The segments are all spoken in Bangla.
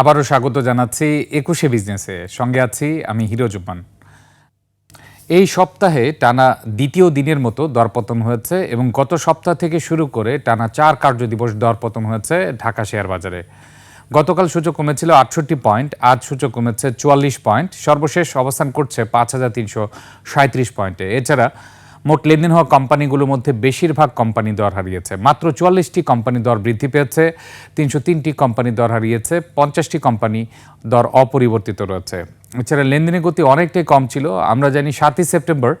আবারও স্বাগত জানাচ্ছি একুশে বিজনেসে। সঙ্গে আছি আমি হিরো জুম্মান এই সপ্তাহে টানা দ্বিতীয় দিনের মতো দরপতন হয়েছে এবং গত সপ্তাহ থেকে শুরু করে টানা চার কার্যদিবস দরপতন হয়েছে ঢাকা শেয়ার বাজারে। গতকাল সূচক কমেছিল আটষট্টি পয়েন্ট, আজ সূচক কমেছে চুয়াল্লিশ পয়েন্ট। সর্বশেষ অবস্থান করছে পাঁচ হাজার তিনশো সাঁত্রিশ পয়েন্টে। এছাড়া মোট লেনদেন হওয়া কোম্পানিগুলোর মধ্যে বেশিরভাগ কোম্পানি দর হারিয়েছে। মাত্র চুয়াল্লিশটি কোম্পানি দর বৃদ্ধি পেয়েছে, তিনশো তিনটি কোম্পানি দর হারিয়েছে, পঞ্চাশটি কোম্পানি দর অপরিবর্তিত রয়েছে। এছাড়া লেনদেনের গতি অনেকটাই কম ছিল। আমরা জানি সাতই সেপ্টেম্বর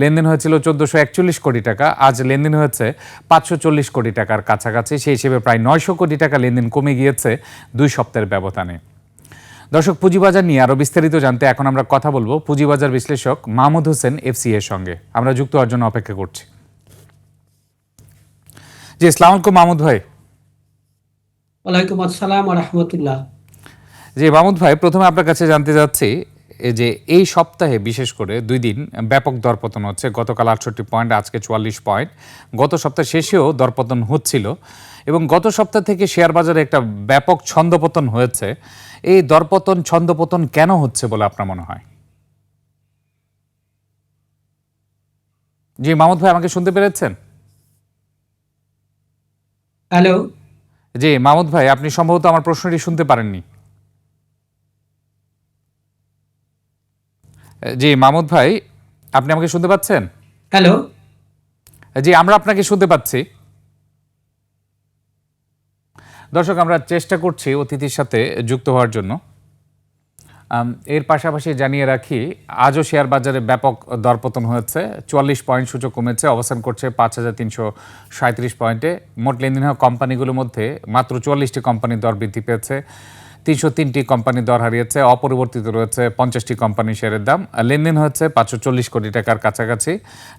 লেনদেন হয়েছিল চোদ্দোশো একচল্লিশ কোটি টাকা, আজ লেনদেন হয়েছে পাঁচশো চল্লিশ কোটি টাকার কাছাকাছি। সেই হিসেবে প্রায় নয়শো কোটি টাকা লেনদেন কমে গিয়েছে দুই সপ্তাহের ব্যবধানে। দর্শক পুঁজিবাজার নিয়ে আরও বিস্তারিত জানতে এখন আমরা কথা বলব পুঁজিবাজার বিশ্লেষক মাহমুদ হোসেন এফসি এর সঙ্গে। আমরা যুক্ত হওয়ার জন্য অপেক্ষা করছি। জি ইসলাম আলাইকুম মাহমুদ ভাই। ওয়ালাইকুম আসসালাম রহমতুল্লাহ। জি মাহমুদ ভাই প্রথমে আপনার কাছে জানতে যাচ্ছি এই যে এই সপ্তাহে বিশেষ করে দুই দিন ব্যাপক দরপতন হচ্ছে গতকাল আটষট্টি পয়েন্ট আজকে চুয়াল্লিশ পয়েন্ট। গত সপ্তাহ শেষেও দরপতন হচ্ছিল এবং গত সপ্তাহ থেকে শেয়ার বাজারে একটা ব্যাপক ছন্দপতন হয়েছে। এই দরপতন ছন্দপতন কেন হচ্ছে বলে আপনার মনে হয়? জি মাহমুদ ভাই আমাকে শুনতে পেরেছেন? হ্যালো। জি মাহমুদ ভাই আপনি সম্ভবত আমার প্রশ্নটি শুনতে পারেননি। জি মাহমুদ ভাই আপনি আমাকে শুনতে পাচ্ছেন? হ্যালো। জি আমরা আপনাকে শুনতে পাচ্ছি। দর্শক আমরা চেষ্টা করছি অতিথির সাথে যুক্ত হওয়ার জন্য। এর পাশাপাশি জানিয়ে রাখি আজও শেয়ার বাজারে ব্যাপক দরপতন হয়েছে। চুয়াল্লিশ পয়েন্ট সূচক কমেছে অবস্থান করছে পাঁচ হাজার তিনশো সাঁত্রিশ পয়েন্টে। মোট লেনদেন হওয়া কোম্পানিগুলোর মধ্যে মাত্র চুয়াল্লিশটি কোম্পানির দর বৃদ্ধি পেয়েছে। তিনশো তিনটি কোম্পানি দর হারিয়েছে, অপরিবর্তিত রয়েছে পঞ্চাশটি কোম্পানি শেয়ারের দাম। লেনদেন হচ্ছে পাঁচশো চল্লিশ কোটি টাকার কাছাকাছি।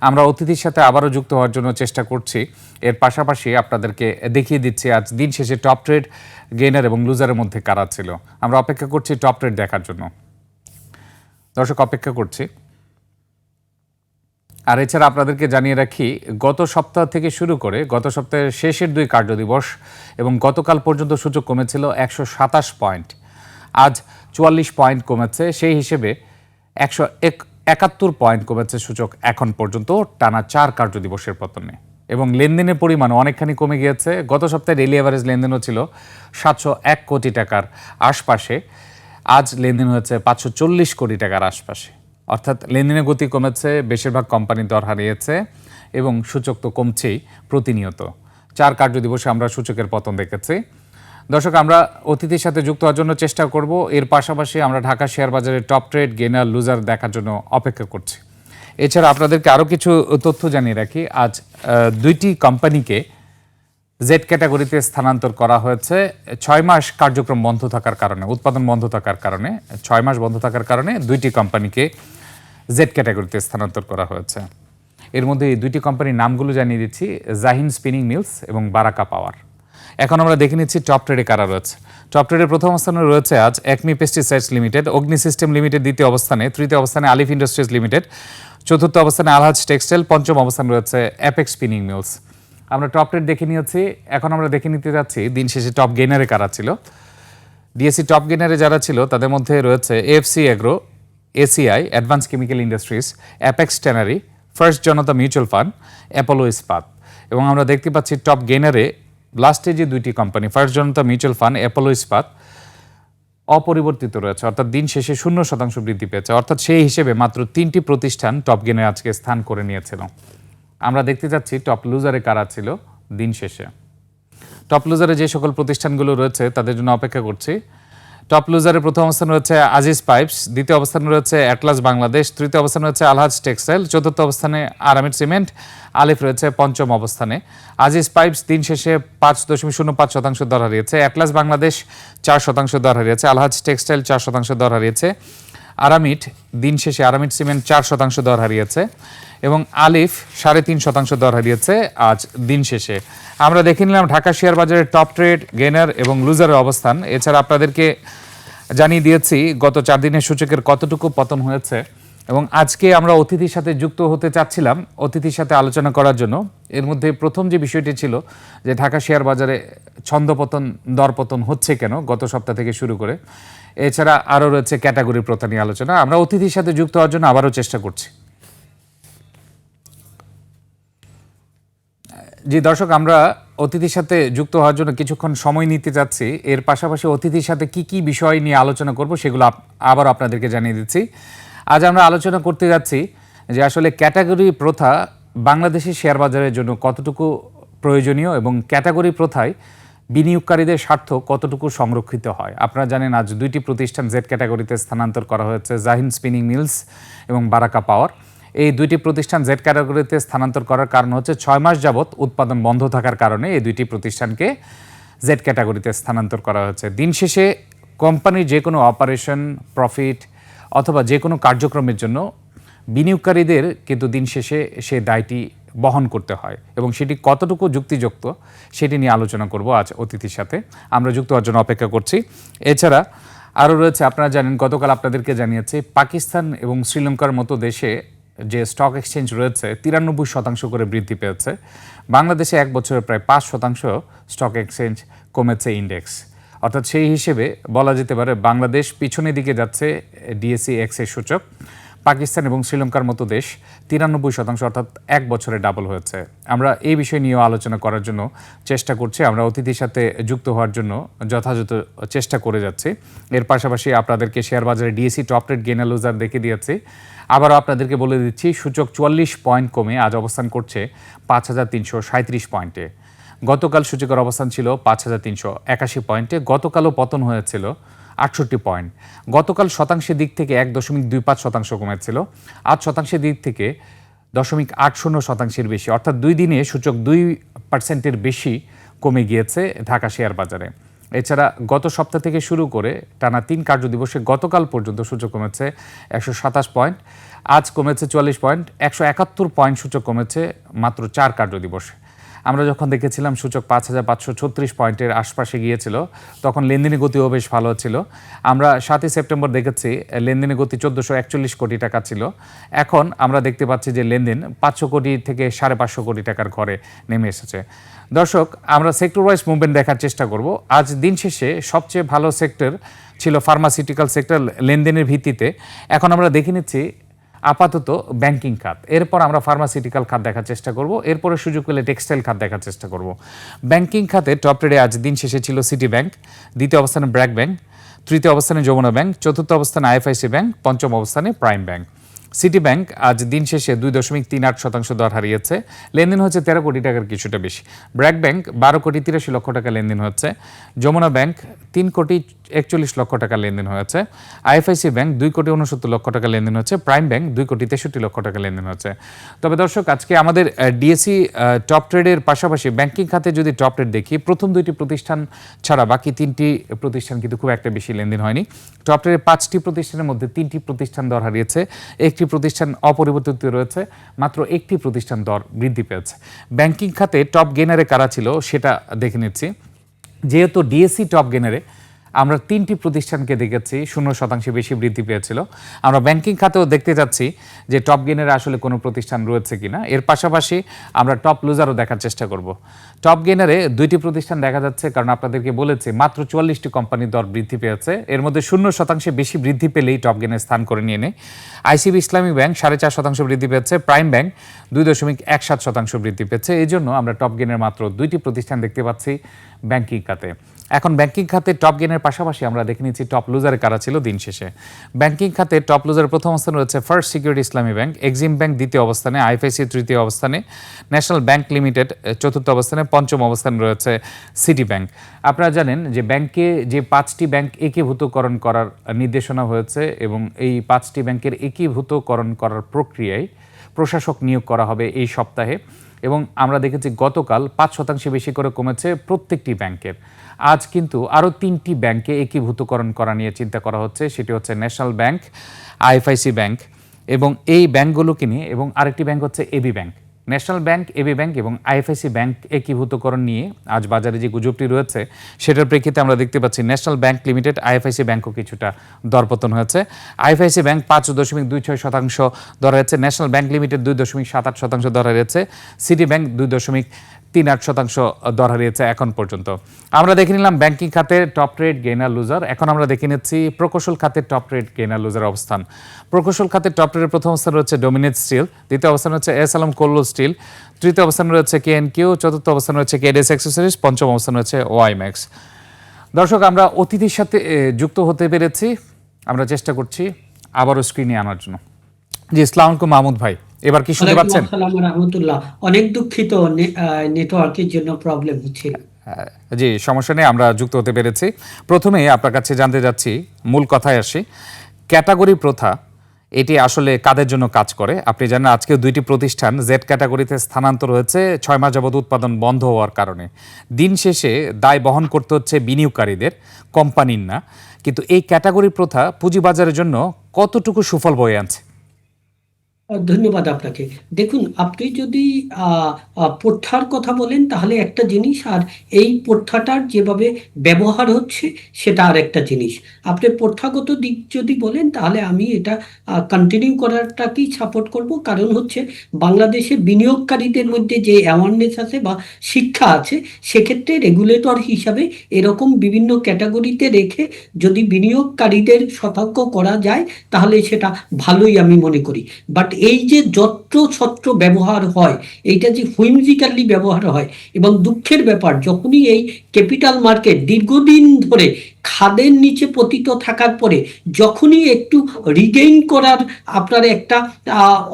আমরা অতিথির সাথে আবারও যুক্ত হওয়ার জন্য চেষ্টা করছি। এর পাশাপাশি আপনাদেরকে দেখিয়ে দিচ্ছি, আজ দিন শেষে টপ ট্রেড গেইনার এবং লুজারের মধ্যে কারা ছিল। আমরা অপেক্ষা করছি টপ ট্রেড দেখার জন্য। দর্শক, অপেক্ষা করছি। আর এছাড়া আপনাদেরকে জানিয়ে রাখি, গত সপ্তাহ থেকে শুরু করে গত সপ্তাহের শেষের দুই কার্যদিবস এবং গতকাল পর্যন্ত সূচক কমেছিল একশো সাতাশ পয়েন্ট। আজ চুয়াল্লিশ পয়েন্ট কমেছে, সেই হিসেবে একশো এক একাত্তর পয়েন্ট কমেছে সূচক এখন পর্যন্ত টানা চার কার্যদিবসের পতনে। এবং লেনদেনের পরিমাণ অনেকখানি কমে গিয়েছে। গত সপ্তাহে ডেলি অ্যাভারেজ লেনদেনও ছিল সাতশো এক কোটি টাকার আশপাশে। আজ লেনদেন হয়েছে পাঁচশো চল্লিশ কোটি টাকার আশপাশে। অর্থাৎ লেনদেনের গতি কমেছে, বেশিরভাগ কোম্পানির দর হারিয়েছে এবং সূচক তো কমছেই প্রতিনিয়ত। চার কার্যদিবসে আমরা সূচকের পতন দেখেছি। দর্শক, আমরা অতিথির সাথে যুক্ত হওয়ার জন্য চেষ্টা করব। এর পাশাপাশি আমরা ঢাকা শেয়ার বাজারের টপ ট্রেড গেনার লুজার দেখার জন্য অপেক্ষা করছি। এছাড়া আপনাদেরকে আরও কিছু তথ্য জানিয়ে রাখি। আজ দুইটি কোম্পানিকে জেড ক্যাটাগরিতে স্থানান্তর করা হয়েছে। ছয় মাস কার্যক্রম বন্ধ থাকার কারণে, উৎপাদন বন্ধ থাকার কারণে, ছয় মাস বন্ধ থাকার কারণে দুইটি কোম্পানিকে জেড ক্যাটাগরিতে স্থানান্তর করা হয়েছে। এর মধ্যে এই দুইটি কোম্পানির নামগুলো জানিয়ে দিচ্ছি জাহিন স্পিনিং মিলস এবং বারাকা পাওয়ার এখন আমরা দেখে নিচ্ছি টপ ট্রেডে কারা রয়েছে। টপ ট্রেডের প্রথম অবস্থানে রয়েছে আজ Acme pesticides limited Agni system limited দ্বিতীয় অবস্থানে, তৃতীয় অবস্থানে আলিফ ইন্ডাস্ট্রিজ লিমিটেড চতুর্থ অবস্থানে আলহাজ টেক্সটাইল পঞ্চম অবস্থানে রয়েছে অ্যাপেক্স স্পিনিং মিলস আমরা টপ ট্রেড দেখে নিয়েছি, এখন আমরা দেখে নিতে যাচ্ছি দিন শেষে টপ গেনারে কারা ছিল। ডিএসসি টপ গেনারে যারা ছিল, তাদের মধ্যে রয়েছে FC agro ACI advance chemical industries Apex tannery first Janata mutual fund Apollo Ispat এবং আমরা দেখতে পাচ্ছি টপ গেনারে লাস্টে যে দুইটি company first Janata mutual fund Apollo Ispat অপরিবর্তিত রয়েছে। অর্থাৎ দিন শেষে শূন্য শতাংশ বৃদ্ধি পেয়েছে। অর্থাৎ সেই হিসেবে মাত্র তিনটি প্রতিষ্ঠান টপ গেনে আজকে স্থান করে নিয়েছিল। আমরা দেখতে যাচ্ছি টপ লুজারে কারা ছিল দিন শেষে। টপ লুজারে যে সকল প্রতিষ্ঠানগুলো রয়েছে, তাদের জন্য অপেক্ষা করছি। টপ লুজারের প্রথম অবস্থান রয়েছে আজিজ পাইপস, দ্বিতীয় অবস্থানে রয়েছে অ্যাটলাস বাংলাদেশ, তৃতীয় অবস্থান রয়েছে আলহাজ টেক্সটাইল চতুর্থ অবস্থানে আরামিড সিমেন্ট, আলিফ রয়েছে পঞ্চম অবস্থানে। আজিজ পাইপস দিন শেষে পাঁচ দশমিক শূন্য পাঁচ শতাংশ দর হারিয়েছে। অ্যাটলাস বাংলাদেশ চার শতাংশ দর হারিয়েছে, আলহাজ টেক্সটাইল চার শতাংশ দর হারিয়েছে। আরামিড দিন শেষে আরামিট সিমেন্ট চার শতাংশ দর হারিয়েছে এবং আলিফ সাড়ে তিন শতাংশ দর হারিয়েছে আজ দিন শেষে। আমরা দেখে নিলাম ঢাকা শেয়ার বাজারের টপ ট্রেড গেনার এবং লুজারের অবস্থান। এছাড়া আপনাদেরকে জানিয়ে দিয়েছি, গত চার দিনের সূচকের কতটুকু পতন হয়েছে এবং আজকে আমরা অতিথির সাথে যুক্ত হতে চাচ্ছিলাম অতিথির সাথে আলোচনা করার জন্য। এর মধ্যে প্রথম যে বিষয়টি ছিল যে ঢাকা শেয়ার বাজারে ছন্দপতন, দরপতন হচ্ছে কেন গত সপ্তাহ থেকে শুরু করে, এছাড়া আরও রয়েছে ক্যাটাগরি প্রথা নিয়ে আলোচনা। আমরা অতিথির সাথে যুক্ত হওয়ার জন্য আবারও চেষ্টা করছি। জি দর্শক, আমরা অতিথির সাথে যুক্ত হওয়ার জন্য কিছুক্ষণ সময় নিতে চাচ্ছি এর পাশাপাশি অতিথির সাথে কি কি বিষয় নিয়ে আলোচনা করব সেগুলো আবার আপনাদেরকে জানিয়ে দিচ্ছি। আজ আমরা আলোচনা করতে যাচ্ছি যে আসলে ক্যাটাগরি প্রথা বাংলাদেশের শেয়ার বাজারের জন্য কতটুকু প্রয়োজনীয় এবং ক্যাটাগরি প্রথায় বিনিয়োগকারীদের স্বার্থ কতটুকু সংরক্ষিত হয়। আপনারা জানেন আজ দুইটি প্রতিষ্ঠান জেড ক্যাটাগরিতে স্থানান্তর করা হয়েছে জাহিন স্পিনিং মিলস এবং বারাকা পাওয়ার এই দুইটি প্রতিষ্ঠান জেড ক্যাটাগরিতে স্থানান্তর করার কারণ হচ্ছে ছয় মাস যাবৎ উৎপাদন বন্ধ থাকার কারণে এই দুইটি প্রতিষ্ঠানকে জেড ক্যাটাগরিতে স্থানান্তর করা হয়েছে। দিন শেষে কোম্পানির যে কোনো অপারেশন প্রফিট অথবা যে কোনো কার্যক্রমের জন্য বিনিয়োগকারীদের কিন্তু দিন শেষে সে দায়টি বহন করতে হয় এবং সেটি কতটুকু যুক্তিযুক্ত সেটি নিয়ে আলোচনা করব আজ অতিথির সাথে। আমরা যুক্ত হওয়ার জন্য অপেক্ষা করছি। এছাড়া আরও রয়েছে, আপনারা জানেন, গতকাল আপনাদেরকে জানিয়েছে, পাকিস্তান এবং শ্রীলঙ্কার মতো দেশে যে স্টক এক্সচেঞ্জ রয়েছে, তিরানব্বই শতাংশ করে বৃদ্ধি পেয়েছে। বাংলাদেশে এক বছরে প্রায় পাঁচ শতাংশ স্টক এক্সচেঞ্জ কমেছে ইন্ডেক্স। অর্থাৎ সেই হিসেবে বলা যেতে পারে বাংলাদেশ পিছনের দিকে যাচ্ছে ডিএসসি এক্সের সূচক। পাকিস্তান এবং শ্রীলঙ্কার মতো দেশ তিরানব্বই শতাংশ অর্থাৎ এক বছরে ডাবল হয়েছে। আমরা এই বিষয় নিয়েও আলোচনা করার জন্য চেষ্টা করছি, আমরা অতিথির সাথে যুক্ত হওয়ার জন্য যথাযথ চেষ্টা করে যাচ্ছি। এর পাশাপাশি আপনাদেরকে শেয়ার বাজারে DSC top rate gainer loser দেখে দিয়েছি। আবারও আপনাদেরকে বলে দিচ্ছি, সূচক চুয়াল্লিশ পয়েন্ট কমে আজ অবস্থান করছে পাঁচ হাজার তিনশো সাঁত্রিশ পয়েন্টে। গতকাল সূচকের অবস্থান ছিল পাঁচ হাজার তিনশো একাশি পয়েন্টে, গতকালও পতন হয়েছিল আটষট্টি পয়েন্ট। গতকাল শতাংশের দিক থেকে এক দশমিক দুই পাঁচ শতাংশ কমেছিল আজ শতাংশের দিক থেকে দশমিক আট শূন্য শতাংশের বেশি। অর্থাৎ দুই দিনে সূচক দুই পার্সেন্টের বেশি কমে গিয়েছে ঢাকা শেয়ার বাজারে। এছাড়া গত সপ্তাহ থেকে শুরু করে টানা তিন কার্যদিবসে গতকাল পর্যন্ত সূচক কমেছে একশো সাতাশ পয়েন্ট, আজ কমেছে চুয়াল্লিশ পয়েন্ট, একশো একাত্তর পয়েন্ট সূচক কমেছে মাত্র চার কার্যদিবসে আমরা যখন দেখেছিলাম সূচক পাঁচ হাজার পাঁচশো ছত্রিশ পয়েন্টের আশপাশে গিয়েছিল, তখন লেনদেনের গতিও বেশ ভালো ছিল। আমরা সাতই সেপ্টেম্বর দেখেছি, লেনদেনের গতি চোদ্দোশো একচল্লিশ কোটি টাকা ছিল। এখন আমরা দেখতে পাচ্ছি যে লেনদেন পাঁচশো কোটি থেকে সাড়ে পাঁচশো কোটি টাকার ঘরে নেমে এসেছে। দর্শক, আমরা সেক্টর ওয়াইজ মুভমেন্ট দেখার চেষ্টা করব। আজ দিন শেষে সবচেয়ে ভালো সেক্টর ছিল ফার্মাসিউটিক্যাল সেক্টর লেনদেনের ভিত্তিতে। এখন আমরা দেখে নিচ্ছি আপাতত ব্যাংকিং খাত। এরপর আমরা ফার্মাসিউটিক্যাল খাত দেখার চেষ্টা করব। এরপরে সুযোগ পেলে টেক্সটাইল খাত দেখার চেষ্টা করব। ব্যাংকিং খাতে টপ রেডে আজ দিন শেষে ছিল সিটি ব্যাংক দ্বিতীয় অবস্থানে ব্র্যাক ব্যাংক তৃতীয় অবস্থানে যমুনা ব্যাংক চতুর্থ অবস্থানে আইএফআইসি ব্যাংক পঞ্চম অবস্থানে প্রাইম ব্যাংক সিটি ব্যাংক আজ দিন শেষে দুই দশমিক তিন আট শতাংশ দর হারিয়েছে। লেনদেন হচ্ছে তেরো কোটি টাকার কিছুটা বেশি। ব্র্যাক ব্যাংক বারো কোটি তিরাশি লক্ষ টাকা লেনদেন হচ্ছে। যমুনা ব্যাংক তিন কোটি একচল্লিশ লক্ষ টাকা লেনদেন হয়েছে। আইএফআইসি ব্যাংক দুই কোটি উনসত্তর লক্ষ টাকা লেনদেন হচ্ছে প্রাইম ব্যাংক দুই কোটি তেষট্টি লক্ষ টাকা লেনদেন হচ্ছে তবে দর্শক, আজকে আমাদের ডিএসসি টপ ট্রেডের পাশাপাশি ব্যাংকিং খাতে যদি টপ ট্রেড দেখি, প্রথম দুইটি প্রতিষ্ঠান ছাড়া বাকি তিনটি প্রতিষ্ঠান কিন্তু খুব একটা বেশি লেনদেন হয়নি। টপ ট্রেডের পাঁচটি প্রতিষ্ঠানের মধ্যে তিনটি প্রতিষ্ঠান দর হারিয়েছে। একটি প্রতিষ্ঠান অপরিবর্তিত রয়েছে, মাত্র একটি প্রতিষ্ঠান দর বৃদ্ধি পেয়েছে। ব্যাংকিং খাতে টপ গেনারে কারা ছিল সেটা দেখে নিচ্ছি। যেহেতু ডিএসসি টপ গেনারে আমরা তিনটি প্রতিষ্ঠানকে দেখেছি, শূন্য শতাংশে বেশি বৃদ্ধি পেয়েছিল। আমরা ব্যাংকিং খাতেও দেখতে যাচ্ছি যে টপ গেনের আসলে কোনো প্রতিষ্ঠান রয়েছে কিনা। এর পাশাপাশি আমরা টপ লুজারও দেখার চেষ্টা করব। টপ গেনারে দুইটি প্রতিষ্ঠান দেখা যাচ্ছে, কারণ আপনাদেরকে বলেছি, মাত্র চুয়াল্লিশটি কোম্পানির দর বৃদ্ধি পেয়েছে। এর মধ্যে শূন্য শতাংশে বেশি বৃদ্ধি পেলেই টপ গেনের স্থান করে নিয়ে নেয়। আইসিবি ইসলামী ব্যাংক সাড়ে চার শতাংশ বৃদ্ধি পেয়েছে, প্রাইম ব্যাংক দুই দশমিক এক সাত শতাংশ বৃদ্ধি পেয়েছে। এই জন্য আমরা টপ গেনের মাত্র দুইটি প্রতিষ্ঠান দেখতে পাচ্ছি ব্যাংকিং খাতে। এখন ব্যাংকিং খাতে টপ গেনের পাশাপাশি আমরা দেখে নিচ্ছি টপ লুজারে কারা ছিল দিন শেষে। ব্যাংকিং খাতে টপ লুজারের প্রথম অবস্থানে রয়েছে first security Islami bank Exim bank দ্বিতীয় অবস্থানে আইএফআইসি তৃতীয় অবস্থানে ন্যাশনাল ব্যাংক লিমিটেড চতুর্থ অবস্থানে, পঞ্চম অবস্থানে রয়েছে সিটি ব্যাংক আপনারা জানেন যে ব্যাংকে যে পাঁচটি ব্যাংক একীভূতকরণ করার নির্দেশনা হয়েছে এবং এই পাঁচটি ব্যাংকের একীভূতকরণ করার প্রক্রিয়ায় প্রশাসক নিয়োগ করা হবে এই সপ্তাহে। এবং আমরা দেখেছি গতকাল পাঁচ শতাংশে বেশি করে কমেছে প্রত্যেকটি ব্যাংকের। আজ কিন্তু আরও তিনটি ব্যাংকে একীভূতকরণ করা নিয়ে চিন্তা করা হচ্ছে, সেটি হচ্ছে ন্যাশনাল ব্যাংক, আইএফআইসি ব্যাংক এবং এই ব্যাংকগুলোকে নিয়ে এবং আরেকটি ব্যাংক হচ্ছে AB bank. National bank, AB bank এবং আইএফআইসি ব্যাংক একীভূতকরণ নিয়ে আজ বাজারে যে গুজবটি রয়েছে, সেটার প্রেক্ষিতে আমরা দেখতে পাচ্ছি ন্যাশনাল ব্যাংক লিমিটেড আইএফআইসি ব্যাংকও কিছুটা দরপতন হয়েছে। আইএফআইসি ব্যাংক পাঁচ দশমিক দুই ছয় শতাংশ দর রয়েছে, ন্যাশনাল ব্যাংক লিমিটেড দুই দশমিক সাত আট শতাংশ দর রয়েছে, সিটি ব্যাংক দুই দশমিক তিন আট শতাংশ দর হারিয়েছে এখন পর্যন্ত। আমরা দেখে নিলাম ব্যাংকিং খাতে টপ রেট গেইনার লুজার এখন আমরা দেখে নিচ্ছি প্রকৌশল খাতে টপ রেট গেইনার লুজার অবস্থান। প্রকৌশল খাতে টপ রেটের প্রথম অবস্থান রয়েছে ডোমিনেট স্টিল দ্বিতীয় অবস্থান রয়েছে এস আলম কোল্লো স্টিল তৃতীয় অবস্থান রয়েছে কে এন কিউ চতুর্থ অবস্থান রয়েছে কেডেস অ্যাক্সেসরিজ পঞ্চম অবস্থান রয়েছে ওয়াই ম্যাক্স দর্শক, আমরা অতিথির সাথে যুক্ত হতে পেরেছি। আমরা চেষ্টা করছি আবারও স্ক্রিনে আনার জন্য। জি ইসলাম মাহমুদ ভাই। এবার কি শুনতে পাচ্ছেন? অনেক দুঃখিত নেটওয়ার্কের জন্য প্রবলেম হচ্ছিল হ্যাঁ, জি সমস্যা নেই আমরা যুক্ত হতে পেরেছি। প্রথমে আপনার কাছে জানতে যাচ্ছি মূল কথায় আসি ক্যাটাগরি প্রথা এটি আসলে কাদের জন্য কাজ করে? আপনি জানেন আজকে দুইটি প্রতিষ্ঠান জেড ক্যাটাগরিতে স্থানান্তর হয়েছে ছয় মাস যাবত উৎপাদন বন্ধ হওয়ার কারণে। দিন শেষে দায় বহন করতে হচ্ছে বিনিয়োগকারীদের কোম্পানির না। কিন্তু এই ক্যাটাগরি প্রথা পুঁজিবাজারের জন্য কতটুকু সুফল বয়ে আনছে? ধন্যবাদ আপনাকে। দেখুন, আপনি যদি প্রথার কথা বলেন, তাহলে একটা জিনিস, আর এই প্রথাটার যেভাবে ব্যবহার হচ্ছে, সেটা আর একটা জিনিস। আপনি প্রথাগত দিক যদি বলেন, তাহলে আমি এটা কন্টিনিউ করাটাকেই সাপোর্ট করব। কারণ হচ্ছে, বাংলাদেশে বিনিয়োগকারীদের মধ্যে যে অ্যাওয়ারনেস আছে বা শিক্ষা আছে, সেক্ষেত্রে রেগুলেটর হিসাবে এরকম বিভিন্ন ক্যাটাগরিতে রেখে যদি বিনিয়োগকারীদের সতর্ক করা যায়, তাহলে সেটা ভালোই আমি মনে করি। বাট এই যে যত্র ছত্র ব্যবহার হয়, এইটা যে হুইমজিক্যালি ব্যবহার হয় এবং দুঃখের ব্যাপার, যখনই এই ক্যাপিটাল মার্কেট দীর্ঘদিন ধরে খাদের নিচে পতিত থাকার পরে যখনই একটু রিগেইন করার আপনার একটা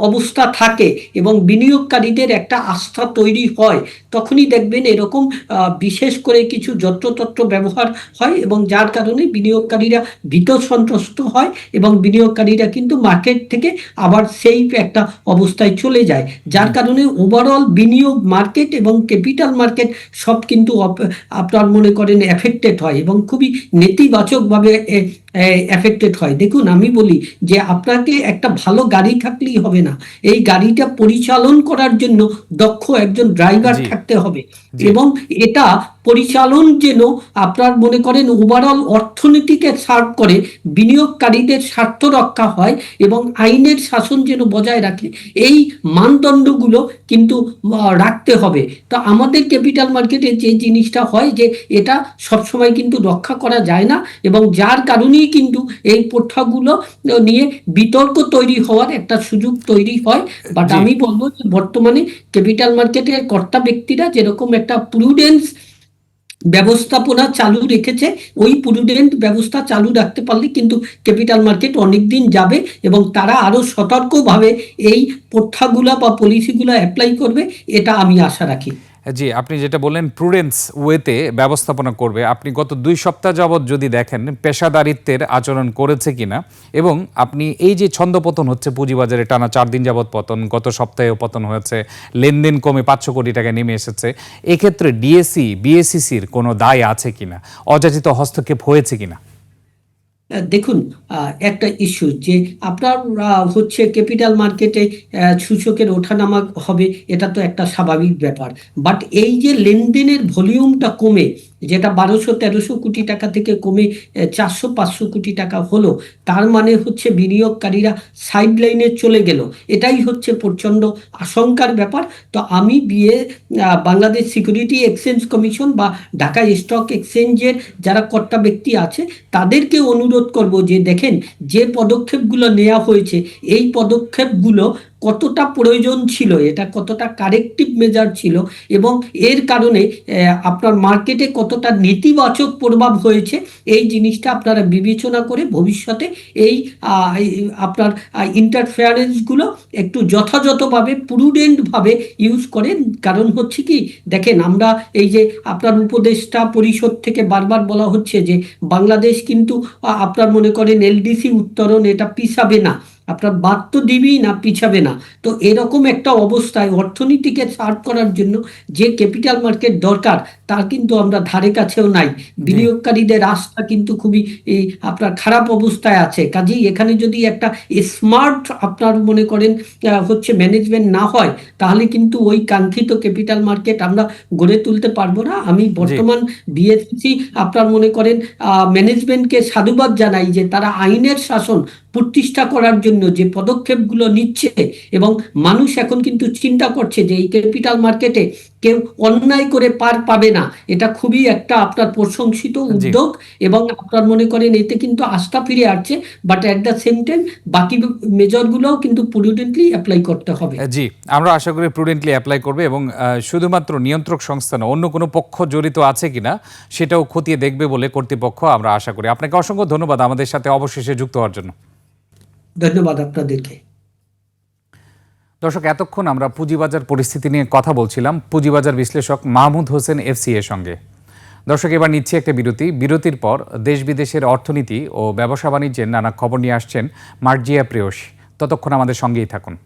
অবস্থা থাকে এবং বিনিয়োগকারীদের একটা আস্থা তৈরি হয়, তখনই দেখবেন এরকম বিশেষ করে কিছু যত্রতত্র ব্যবহার হয় এবং যার কারণে বিনিয়োগকারীরা ভীত সন্ত্রস্ত হয় এবং বিনিয়োগকারীরা কিন্তু মার্কেট থেকে আবার সেই একটা অবস্থায় চলে যায়। যার কারণে ওভারঅল বিনিয়োগ মার্কেট এবং ক্যাপিটাল মার্কেট সব কিন্তু আপনার মনে করেন এফেক্টেড হয় এবং খুবই নেতিবাচকভাবে এফেক্টেড হয়। দেখুন আমি বলি যে আপনাকে একটা ভালো গাড়ি থাকলেই হবে না। এই গাড়িটা পরিচালন করার জন্য দক্ষ একজন ড্রাইভার থাকতে হবে। এবং এটা পরিচালন যেন আপনার মনে করেন ওভারঅল অর্থনীতিকে সার্ভ করে বিনিয়োগকারীদের স্বার্থ রক্ষা হয় এবং আইনের শাসন যেন বজায় রাখে এই মানদণ্ডগুলো কিন্তু রাখতে হবে। তো আমাদের ক্যাপিটাল মার্কেটে যে জিনিসটা হয় যে এটা সবসময় কিন্তু রক্ষা করা যায় না এবং যার কারণেই কিন্তু এই প্রথাগুলো নিয়ে বিতর্ক তৈরি হওয়ার একটা সুযোগ তৈরি হয়। বাট আমি বলব যে বর্তমানে ক্যাপিটাল মার্কেটের কর্তা ব্যক্তিরা যেরকম একটা প্রুডেন্স ব্যবস্থাপনা চালু রেখেছে ওই প্রুডেন্ট ব্যবস্থা চালু রাখতে পারলে কিন্তু ক্যাপিটাল মার্কেট অনেক দিন যাবে এবং তারা আরও সতর্কভাবে এই প্রথাগুলা বা পলিসিগুলো অ্যাপ্লাই করবে এটা আমি আশা রাখি। জি, আপনি যেটা বললেন প্রুডেন্স ওয়েতে ব্যবস্থাপনা করবে। আপনি গত দুই সপ্তাহ যাবৎ যদি দেখেন, পেশাদারিত্বের আচরণ করেছে কিনা এবং আপনি এই যে ছন্দপতন হচ্ছে, পুঁজিবাজারে টানা চার দিন যাবৎ পতন, গত সপ্তাহেও পতন হয়েছে, লেনদেন কমে পাঁচশো কোটি টাকা নেমে এসেছে, এক্ষেত্রে ডিএসসি বিএসসিসির কোনো দায় আছে কিনা? অযাচিত হস্তক্ষেপ হয়েছে কিনা? দেখুন একটা ইস্যু যে আপনার হচ্ছে ক্যাপিটাল মার্কেটে সূচকের ওঠানামা হবে, এটা তো একটা স্বাভাবিক ব্যাপার। বাট এই যে লেনদেনের ভলিউমটা কমে যেটা বারোশো, তেরোশো কোটি টাকা থেকে কমে চারশো, পাঁচশো কোটি টাকা হলো, তার মানে হচ্ছে বিনিয়োগকারীরা সাইড লাইনে চলে গেল। এটাই হচ্ছে প্রচণ্ড আশঙ্কার ব্যাপার। তো আমি বিয়ে বাংলাদেশ সিকিউরিটি এক্সচেঞ্জ কমিশন বা ঢাকা স্টক এক্সচেঞ্জের যারা কর্তা ব্যক্তি আছে, তাদেরকে অনুরোধ করব যে দেখেন, যে পদক্ষেপগুলো নেওয়া হয়েছে, এই পদক্ষেপগুলো কতটা প্রয়োজন ছিল, এটা কতটা কারেক্টিভ মেজার ছিল এবং এর কারণে আপনার মার্কেটে কতটা নেতিবাচক প্রভাব হয়েছে, এই জিনিসটা আপনারা বিবেচনা করে ভবিষ্যতে এই আপনার ইন্টারফেয়ারেন্সগুলো একটু যথাযথভাবে প্রুডেন্টভাবে ইউজ করেন। কারণ হচ্ছে কি, দেখেন আমরা এই যে আপনার উপদেষ্টা পরিষদ থেকে বারবার বলা হচ্ছে যে, বাংলাদেশ কিন্তু আপনার মনে করেন এলডিসি উত্তরণ এটা পিছাবে না। আপনার বাদ তো দিবেই না পিছাবে না। তো এরকম একটা অবস্থায় অর্থনীতিকে সার্ভ করার জন্য যে ক্যাপিটাল মার্কেট দরকার তার কিন্তু আমরা ধারে কাছেও নাই। বিনিয়োগকারীদের আস্থা কিন্তু খুবই এই আপনার খারাপ অবস্থায় আছে। কাজেই এখানে যদি একটা স্মার্ট আপনার মনে করেন হচ্ছে ম্যানেজমেন্ট না হয় তাহলে কিন্তু ওই কাঙ্ক্ষিত ক্যাপিটাল মার্কেট আমরা গড়ে তুলতে পারব না। আমি বর্তমান বিএসসি আপনার মনে করেন ম্যানেজমেন্টকে সাধুবাদ জানাই যে তারা আইনের শাসন প্রতিষ্ঠা করার জন্য যে পদক্ষেপগুলো নিচ্ছে এবং মানুষ এখন কিন্তু চিন্তা করছে যে এই ক্যাপিটাল মার্কেটে কেউ অন্যায় করে পার পাবে না। এটা খুবই একটা আপনার প্রশংসিত উদ্যোগ এবং আপনার মনে করেন এতে কিন্তু আস্থা ফিরে আসছে but at the same time বাকি মেজরগুলোও কিন্তু প্রুডেন্টলি অ্যাপ্লাই করতে হবে। জি আমরা আশা করি প্রুডেন্টলি অ্যাপ্লাই করবে এবং শুধুমাত্র নিয়ন্ত্রক সংস্থা না অন্য কোনো পক্ষ জড়িত আছে কিনা সেটাও খতিয়ে দেখবে বলে কর্তৃপক্ষ আমরা আশা করি। আপনাকে অসংখ্য ধন্যবাদ আমাদের সাথে অবশেষে যুক্ত হওয়ার জন্য। ধন্যবাদ আপনাদেরকে। দর্শক, এতক্ষণ আমরা পুঁজিবাজার পরিস্থিতি নিয়ে কথা বলছিলাম। পুঁজিবাজার বিশ্লেষক মাহমুদ হোসেন এফসি এর সঙ্গে। দর্শক, এবার নিচ্ছে একটা বিরতি। বিরতির পর দেশ বিদেশের অর্থনীতি ও ব্যবসা বাণিজ্যের নানা খবর নিয়ে আসছেন মার্জিয়া প্রেয়সী। ততক্ষণ আমাদের সঙ্গেই থাকুন।